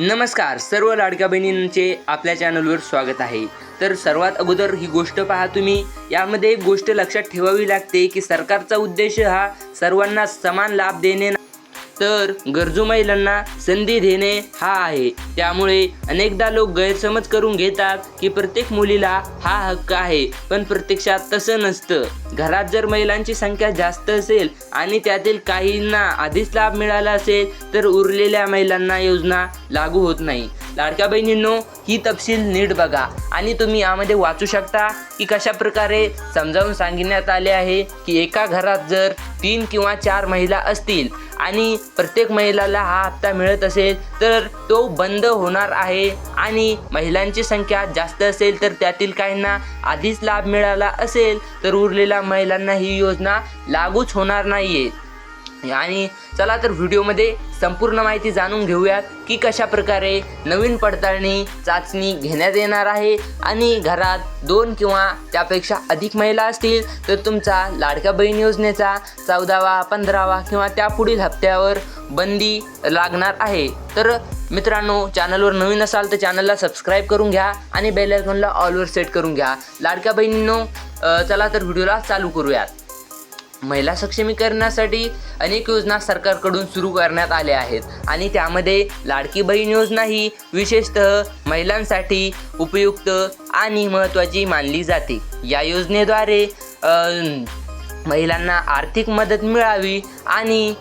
नमस्कार सर्व लाडक्या बहिणींचे आपल्या चॅनलवर स्वागत आहे. तर सर्वात अगोदर ही गोष्ट पहा तुम्ही. यामध्ये एक गोष्ट लक्षात ठेवावी लागते की सरकारचा उद्देश हा सर्वांना समान लाभ देणे तर गरजू महिलांना संधी देणे हा आहे. त्यामुळे अनेकदा लोक गैरसमज करून घेतात की प्रत्येक मुलीला हा हक्क आहे पण प्रत्यक्षात तसं नसतं. घरात जर महिलांची संख्या जास्त असेल आणि त्यातील काहींना आधीच लाभ मिळाला असेल तर उरलेल्या महिलांना योजना लागू होत नाही. लाडक्या बहिणींनो ही तपशील नीट बघा. आणि तुम्ही यामध्ये वाचू शकता की कशा प्रकारे समजावून सांगण्यात आले आहे की एका घरात जर तीन किंवा चार महिला असतील आणि प्रत्येक महिलाला हा हप्ता मिळत असेल तर तो बंद होणार आहे आणि महिलांची संख्या जास्त असेल तर त्यातील काहींना आधीच लाभ मिळाला असेल तर उरलेल्या महिलांना ही योजना लागूच होणार नाही आहे आणि चला तर व्हिडिओमध्ये संपूर्ण माहिती जाणून घेऊयात की कशा प्रकारे नवीन पडताळणी चाचणी घेण्यात येणार आहे आणि घरात दोन किंवा त्यापेक्षा अधिक महिला असतील तर तुमचा लाडक्या बहीण योजनेचा चौदावा पंधरावा किंवा त्या पुढील हप्त्यावर बंदी लागणार आहे. तर मित्रांनो चॅनलवर नवीन असाल तर चॅनलला सबस्क्राईब करून घ्या आणि बेल आयकॉनला ऑलवर सेट करून घ्या. लाडक्या बहिणींनो चला तर व्हिडिओला चालू करूयात. महिला सक्षमीकरणासाठी अनेक योजना सरकारकडून सुरू करण्यात आल्या आहेत. आणि त्यामध्ये लाडकी बहीण योजना ही विशेषतः महिलांसाठी उपयुक्त आणि महत्त्वाची मानली जाते. या योजनेद्वारे महिलांना आर्थिक मदत मिळावी आणि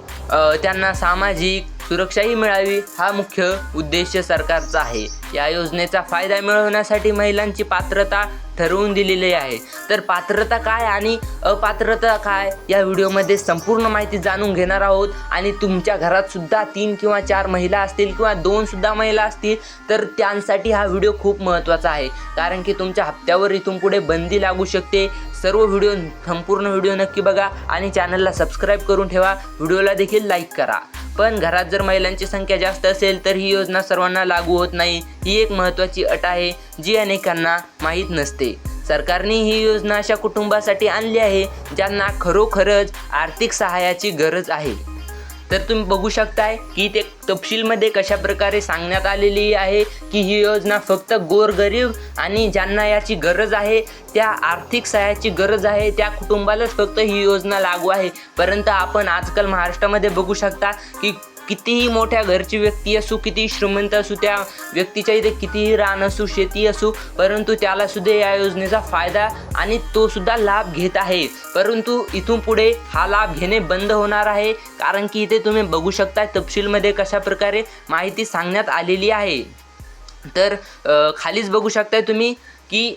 त्यांना सामाजिक सुरक्षाही मिळावी हा मुख्य उद्देश सरकारचा आहे. या योजनेचा फायदा मिळवण्यासाठी महिलांची पात्रता ठरवून दिलेली आहे. तर पात्रता काय आणि अपात्रता काय या व्हिडिओमध्ये संपूर्ण माहिती जाणून घेणार आहोत. आणि तुमच्या घरात सुद्धा तीन किंवा चार महिला असतील किंवा दोन सुद्धा महिला असतील तर त्यांसाठी हा व्हिडिओ खूप महत्त्वाचा आहे. कारण की तुमच्या हप्त्यावर इथून पुढे बंदी लागू शकते. सर्व व्हिडिओ संपूर्ण व्हिडिओ नक्की बघा आणि चॅनलला सबस्क्राईब करून ठेवा. व्हिडिओला देखील लाईक करा. पण घरात जर महिलांची संख्या जास्त असेल तर ही योजना सर्वांना लागू होत नाही. ही एक महत्त्वाची अट आहे जी अनेकांना माहीत नसते. सरकारने ही योजना अशा कुटुंबासाठी आणली आहे ज्यांना खरोखरच आर्थिक सहाय्याची गरज आहे. तर तुम्ही बघू शकताय की ते तपशीलमध्ये कशा प्रकारे सांगण्यात आलेली आहे की ही योजना फक्त गोरगरीब आणि ज्यांना याची गरज आहे त्या आर्थिक सहाय्याची गरज आहे त्या कुटुंबालाच फक्त ही योजना लागू आहे. परंतु आपण आजकाल महाराष्ट्रामध्ये बघू शकता की कितीही मोठ्या घरची व्यक्ती असू कितीही श्रीमंत असू त्या व्यक्तीच्या इथे कितीही रान असू शेती असू परंतु त्याला सुद्धा या योजनेचा फायदा आणि तो सुद्धा लाभ घेत आहे. परंतु इथून पुढे हा लाभ घेणे बंद होणार आहे. कारण की इथे तुम्ही बघू शकता तपशीलमध्ये कशा प्रकारे माहिती सांगण्यात आलेली आहे. तर खालीच बघू शकताय तुम्ही की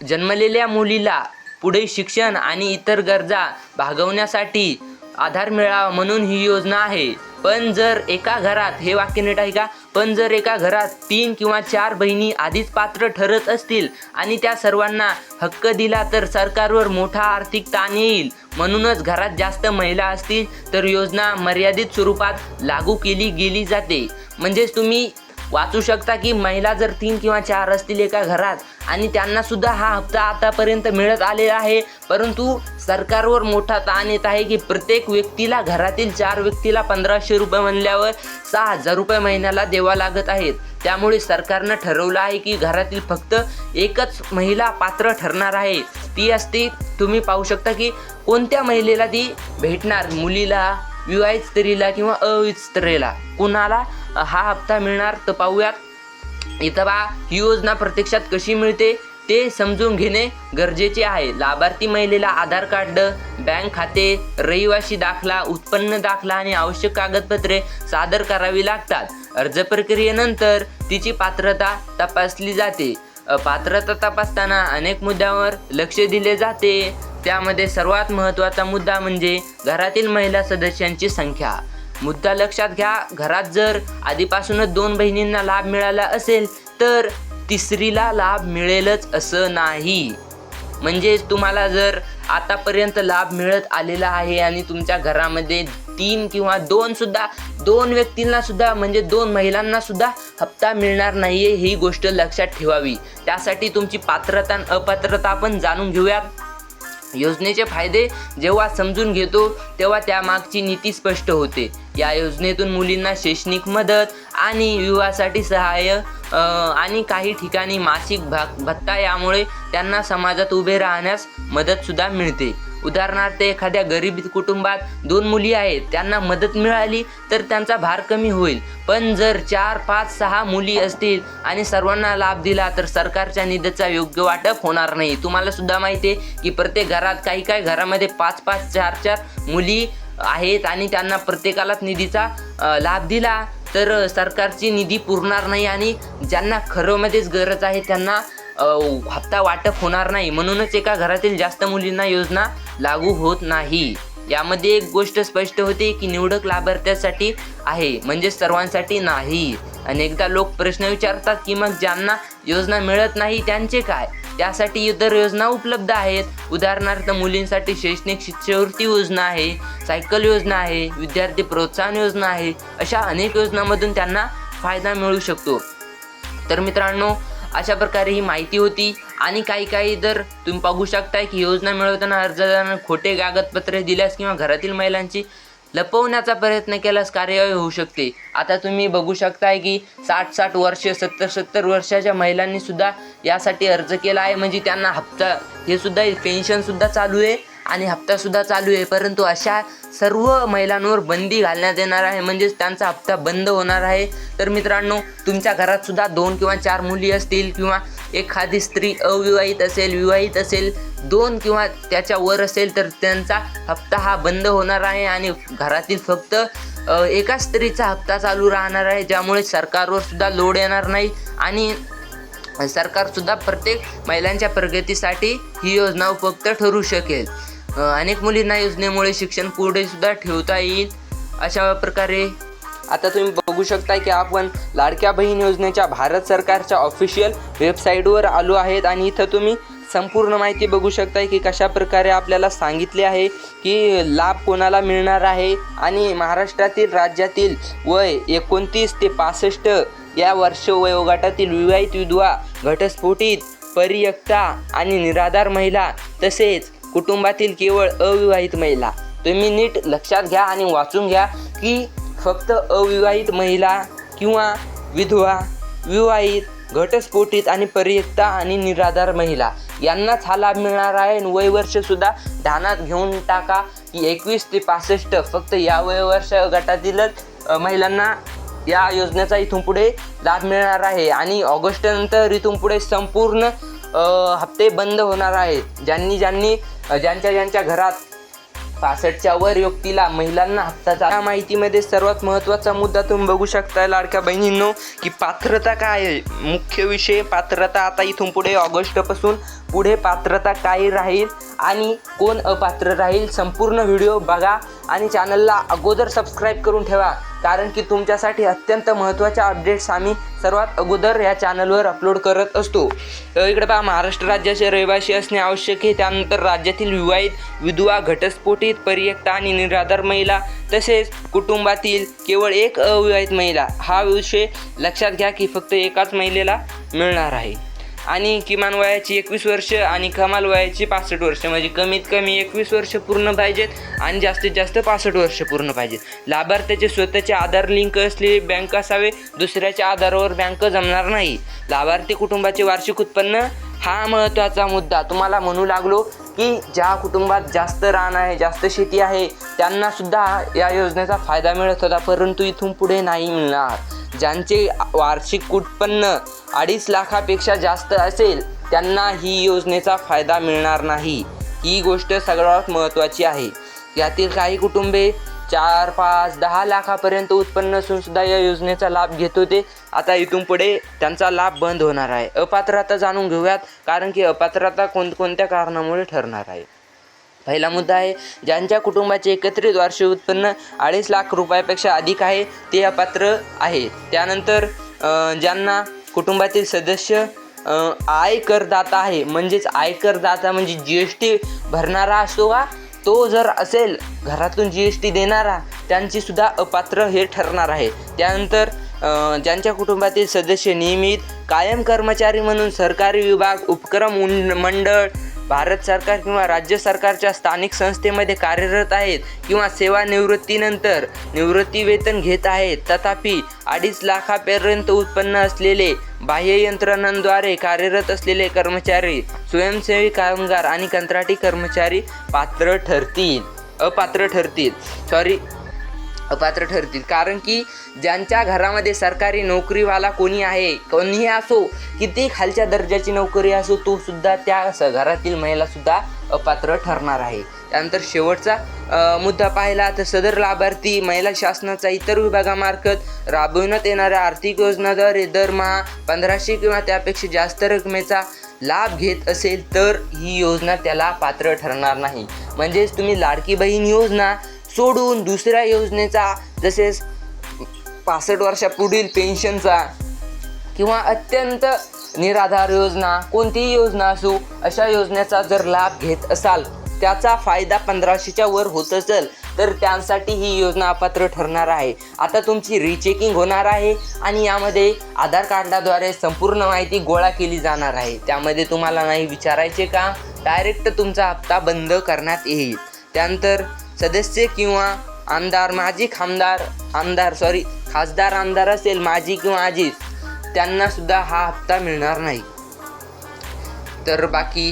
जन्मलेल्या मुलीला पुढे शिक्षण आणि इतर गरजा भागवण्यासाठी आधार मिळावा म्हणून ही योजना आहे. पण जर एका घरात हे वाक्य नीट आहे का पण जर एका घरात तीन किंवा चार बहिणी आधीच पात्र ठरत असतील आणि त्या सर्वांना हक्क दिला तर सरकारवर मोठा आर्थिक ताण येईल. म्हणूनच घरात जास्त महिला असतील तर योजना मर्यादित स्वरूपात लागू केली गेली जाते. म्हणजेच तुम्ही वाचू शकता की महिला जर तीन किंवा चार असतील एका घरात आणि त्यांना सुद्धा हा हप्ता आतापर्यंत मिळत आलेला आहे. परंतु सरकारवर मोठा ताण येत आहे की प्रत्येक व्यक्तीला घरातील चार व्यक्तीला पंधराशे रुपये म्हणल्यावर सहा हजार रुपये महिन्याला द्यावा लागत आहेत. त्यामुळे सरकारनं ठरवलं आहे की घरातील फक्त एकच महिला पात्र ठरणार आहे. ती असते तुम्ही पाहू शकता की कोणत्या महिलेला ती भेटणार? मुलीला विवाहित स्त्रीला किंवा अविवाहित स्त्रीला? कुणाला हा हप्ता मिळणार? तर पाहूयात. इथं बा ही योजना प्रत्यक्षात कशी मिळते ते समजून घेणे गरजेचे आहे. लाभार्थी महिलेला आधार कार्ड बँक खाते रहिवासी दाखला उत्पन्न दाखला आणि आवश्यक कागदपत्रे सादर करावी लागतात. अर्ज प्रक्रियेनंतर तिची पात्रता तपासली जाते. पात्रता तपासताना अनेक मुद्द्यांवर लक्ष दिले जाते. त्यामध्ये सर्वात महत्त्वाचा मुद्दा म्हणजे घरातील महिला सदस्यांची संख्या. मुद्दा लक्षात घ्या घरात जर आधीपासूनच दोन बहिणींना लाभ मिळाला असेल तर तिसरीला लाभ मिळेलच असं नाही. म्हणजेच तुम्हाला जर आतापर्यंत लाभ मिळत आलेला आहे आणि तुमच्या घरामध्ये तीन किंवा दोन सुद्धा दोन व्यक्तींना सुद्धा म्हणजे दोन महिलांना सुद्धा हप्ता मिळणार नाहीये ही गोष्ट लक्षात ठेवावी. त्यासाठी तुमची पात्रता आणि अपात्रता आपण जाणून घेऊयात. योजनेचे फायदे जेव्हा समजून घेतो तेव्हा त्यामागची नीती स्पष्ट होते. या योजनेतून मुलींना शैक्षणिक मदत आणि विवाहासाठी सहाय्य आणि काही ठिकाणी मासिक भाग भत्ता यामुळे त्यांना समाजात उभे राहण्यास मदतसुद्धा मिळते. उदाहरणार्थ एखाद्या गरीब कुटुंबात दोन मुली आहेत त्यांना मदत मिळाली तर त्यांचा भार कमी होईल. पण जर चार पाच सहा मुली असतील आणि सर्वांना लाभ दिला तर सरकारच्या निधीचा योग्य वाटप होणार नाही. तुम्हाला सुद्धा माहिती आहे की प्रत्येक घरात काही काही घरामध्ये पाच पाच चार चार मुली आहेत आणि त्यांना प्रत्येकालाच निधीचा लाभ दिला तर सरकारची निधी पुरणार नाही आणि ज्यांना खरोमध्येच गरज आहे त्यांना हप्ता वाटप होणार नाही. म्हणूनच एका घरातील जास्त मुलींना योजना लागू होत नाही. यामध्ये एक गोष्ट स्पष्ट होते की निवडक लाभार्थ्यासाठी आहे म्हणजे सर्वांसाठी नाही. अनेकदा लोक प्रश्न विचारतात की मग ज्यांना योजना मिळत नाही त्यांचे काय? त्यासाठी इतर योजना उपलब्ध आहेत. उदाहरणार्थ मुलींसाठी शैक्षणिक शिष्यवृत्ती योजना आहे सायकल योजना आहे विद्यार्थी प्रोत्साहन योजना आहे अशा अनेक योजनांमधून त्यांना फायदा मिळू शकतो. तर मित्रांनो अशा प्रकारे ही माहिती होती. आणि काही काही जर तुम्ही बघू शकताय की योजना मिळवताना अर्जदारांना खोटे कागदपत्रे दिल्यास किंवा घरातील महिलांची लपवण्याचा प्रयत्न केल्यास कार्यवाही होऊ शकते. आता तुम्ही बघू शकताय की साठ साठ वर्ष सत्तर सत्तर वर्षाच्या महिलांनी सुद्धा यासाठी अर्ज केला आहे. म्हणजे त्यांना हप्ता हे सुद्धा पेन्शनसुद्धा चालू आहे आणि हप्तासुद्धा चालू आहे. परंतु अशा सर्व महिलांवर बंदी घालण्यात येणार आहे. म्हणजेच त्यांचा हप्ता बंद होणार आहे. तर मित्रांनो तुमच्या घरात सुद्धा दोन किंवा चार मुली असतील किंवा एखादी स्त्री अविवाहित असेल विवाहित असेल दोन किंवा त्याच्या वर असेल तर त्यांचा हप्ता हा बंद होणार आहे आणि घरातील फक्त एका स्त्रीचा हप्ता चालू राहणार आहे ज्यामुळे सरकारवर सुद्धा लोड येणार नाही आणि सरकारसुद्धा प्रत्येक महिलांच्या प्रगतीसाठी ही योजना उपयुक्त ठरू शकेल. अनेक मुलींना योजनेमुळे शिक्षण पुढे सुद्धा ठेवता येईल अशा प्रकारे आता तुम्ही बघू शकता की आपण लाडक्या बहीण योजनेच्या भारत सरकारच्या ऑफिशियल वेबसाईटवर आलो आहेत आणि इथं तुम्ही संपूर्ण माहिती बघू शकताय की कशा प्रकारे आपल्याला सांगितले आहे की लाभ कोणाला मिळणार आहे आणि महाराष्ट्रातील राज्यातील वय एकोणतीस ते पासष्ट या वर्ष वयोगटातील विवाहित विधवा घटस्फोटित परियक्ता आणि निराधार महिला तसेच कुटुंबातील केवळ अविवाहित महिला. तुम्ही नीट लक्षात घ्या आणि वाचून घ्या की फक्त अविवाहित महिला किंवा विधवा विवाहित घटस्फोटित आणि परियक्ता आणि निराधार महिला यांनाच हा लाभ मिळणार आहे. आणि वयवर्षसुद्धा ध्यानात घेऊन टाका की एकवीस ते पासष्ट फक्त या वयवर्ष गटातीलच महिलांना या योजनेचा इथून पुढे लाभ मिळणार आहे. आणि ऑगस्टनंतर इथून पुढे संपूर्ण हप्ते बंद होणार आहेत. ज्यांनी ज्यांनी ज्यांच्या ज्यांच्या घरात पासष्टच्या वर युक्तीला महिलांना हप्ताचा या माहितीमध्ये सर्वात महत्त्वाचा मुद्दा तुम्ही बघू शकता लाडक्या बहिणींनो की पात्रता काय आहे? मुख्य विषय पात्रता आता इथून पुढे ऑगस्टपासून पुढे पात्रता काय राहील आणि कोण अपात्र राहील? संपूर्ण व्हिडिओ बघा आणि चॅनलला अगोदर सबस्क्राईब करून ठेवा. कारण की तुमच्यासाठी अत्यंत महत्त्वाच्या अपडेट्स आम्ही सर्वात अगोदर या चॅनलवर अपलोड करत असतो. इकडे पहा महाराष्ट्र राज्याचे रहिवासी असणे आवश्यक आहे. त्यानंतर राज्यातील विवाहित विधवा घटस्फोटित परियक्ता आणि निराधार महिला तसेच कुटुंबातील केवळ एक अविवाहित महिला. हा विषय लक्षात घ्या की फक्त एकाच महिलेला मिळणार आहे. आणि किमान वयाची एकवीस वर्ष आणि कमाल वयाची पासष्ट वर्ष. म्हणजे कमीत कमी एकवीस वर्ष पूर्ण पाहिजेत आणि जास्तीत जास्त पासष्ट वर्ष पूर्ण पाहिजेत. लाभार्थ्याचे स्वतःचे आधार लिंक असलेली बँक असावे दुसऱ्याच्या आधारावर बँक जमणार नाही. लाभार्थी कुटुंबाचे वार्षिक उत्पन्न हा महत्त्वाचा मुद्दा. तुम्हाला म्हणू लागलो की ज्या कुटुंबात जास्त रान आहे जास्त शेती आहे त्यांनासुद्धा या योजनेचा फायदा मिळत होता परंतु इथून पुढे नाही मिळणार. ज्यांचे वार्षिक उत्पन्न अडीच लाखापेक्षा जास्त असेल त्यांना ही योजनेचा फायदा मिळणार नाही. ही गोष्ट सगळ्यात महत्त्वाची आहे. यातील काही कुटुंबे चार पाच दहा लाखापर्यंत उत्पन्न असून सुद्धा या योजनेचा लाभ घेत होते. आता इथून पुढे त्यांचा लाभ बंद होणार आहे. अपात्रता जाणून घेऊयात कारण की अपात्रता कोणकोणत्या कारणामुळे ठरणार आहे? पहिला मुद्दा आहे ज्यांच्या कुटुंबाचे एकत्रित वार्षिक उत्पन्न अडीच लाख रुपयापेक्षा अधिक आहे ते अपात्र आहे. त्यानंतर ज्यांना कुटुंबातील सदस्य आयकरदाता आहे म्हणजेच आयकरदाता म्हणजे जी एस टी भरणारा असतो का तो जर असेल घरातून जी एस टी देणारा त्यांची सुद्धा अपात्र हे ठरणार आहे. त्यानंतर ज्यांच्या कुटुंबातील सदस्य नियमित कायम कर्मचारी म्हणून सरकारी विभाग उपक्रम मंडळ भारत सरकार किंवा राज्य सरकारच्या स्थानिक संस्थेमध्ये कार्यरत आहेत किंवा सेवानिवृत्तीनंतर निवृत्ती वेतन घेत आहेत. तथापि अडीच लाखापर्यंत उत्पन्न असलेले बाह्य यंत्रणांद्वारे कार्यरत असलेले कर्मचारी स्वयंसेवी कामगार आणि कंत्राटी कर्मचारी पात्र ठरतील. अपात्र ठरतील. सॉरी अपात्र ठरतील. कारण की ज्यांच्या घरामध्ये सरकारी नोकरीवाला कोणी आहे कोणीही असो किती खालच्या दर्जाची नोकरी असो तो सुद्धा त्या घरातील महिलासुद्धा अपात्र ठरणार आहे. त्यानंतर शेवटचा मुद्दा पाहिला तर सदर लाभार्थी महिला शासनाचा इतर विभागामार्फत राबविण्यात येणाऱ्या आर्थिक योजनाद्वारे दरमहा पंधराशे किंवा त्यापेक्षा जास्त रकमेचा लाभ घेत असेल तर ही योजना त्याला पात्र ठरणार नाही. म्हणजेच तुम्ही लाडकी बहीण योजना सोडून दुसऱ्या योजनेचा जसेच पासष्ट वर्षापुढील पेन्शनचा किंवा अत्यंत निराधार योजना कोणतीही योजना असू अशा योजनेचा जर लाभ घेत असाल त्याचा फायदा पंधराशेच्या वर होत असेल तर त्यांसाठी ही योजना अपात्र ठरणार आहे. आता तुमची रिचेकिंग होणार आहे आणि यामध्ये आधार कार्डाद्वारे संपूर्ण माहिती गोळा केली जाणार आहे. त्यामध्ये तुम्हाला नाही विचारायचे का? डायरेक्ट तुमचा हप्ता बंद करण्यात येईल. त्यानंतर सदस्य किंवा आमदार माजी खामदार आमदार सॉरी खासदार आमदार असेल माजी किंवा आजी त्यांना सुद्धा हा हप्ता मिळणार नाही. तर बाकी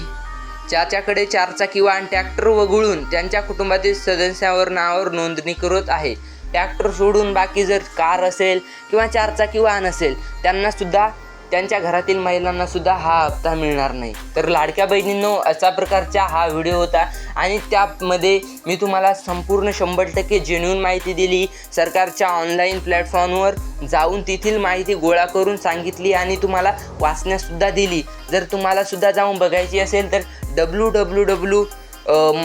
ज्याच्याकडे चारचाकी वाहन ट्रॅक्टर वगळून त्यांच्या कुटुंबातील सदस्यावर नावावर नोंदणी करत आहे. ट्रॅक्टर सोडून बाकी जर कार असेल किंवा चारचाकी वाहन असेल त्यांना सुद्धा त्यांच्या घरातील महिलांना सुद्धा हा हप्ता मिळणार नाही. तर लाडक्या बहिणींनो अशा प्रकारचा हा व्हिडिओ होता आणि त्यामध्ये मी तुम्हाला संपूर्ण शंभर टक्के जेन्युन माहिती दिली. सरकारच्या ऑनलाईन प्लॅटफॉर्मवर जाऊन तेथील माहिती गोळा करून सांगितली आणि तुम्हाला वाचण्यासुद्धा दिली. जर तुम्हाला सुद्धा जाऊन बघायची असेल तर डब्ल्यू डब्ल्यू डब्ल्यू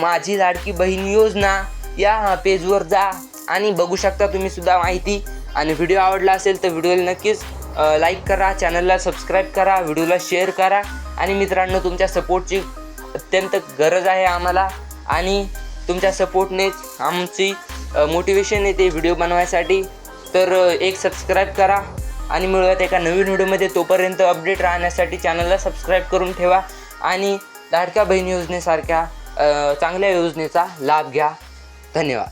माझी लाडकी बहीण योजना या पेजवर जा आणि बघू शकता तुम्ही सुद्धा माहिती. आणि व्हिडिओ आवडला असेल तर व्हिडिओला नक्कीच लाईक करा चॅनलला सबस्क्राईब करा व्हिडिओला शेअर करा. आणि मित्रांनो तुमच्या सपोर्टची अत्यंत गरज आहे आम्हाला. आणि तुमच्या सपोर्टनेच आमची मोटिवेशन येते व्हिडिओ बनवायसाठी. तर एक सबस्क्राईब करा. आणि मिळूयात एका नवीन व्हिडिओमध्ये तोपर्यंत अपडेट राहण्यासाठी चॅनलला सबस्क्राईब करून ठेवा. आणि लाडक्या बहीण योजनेसारख्या चांगल्या योजनेचा लाभ घ्या. धन्यवाद.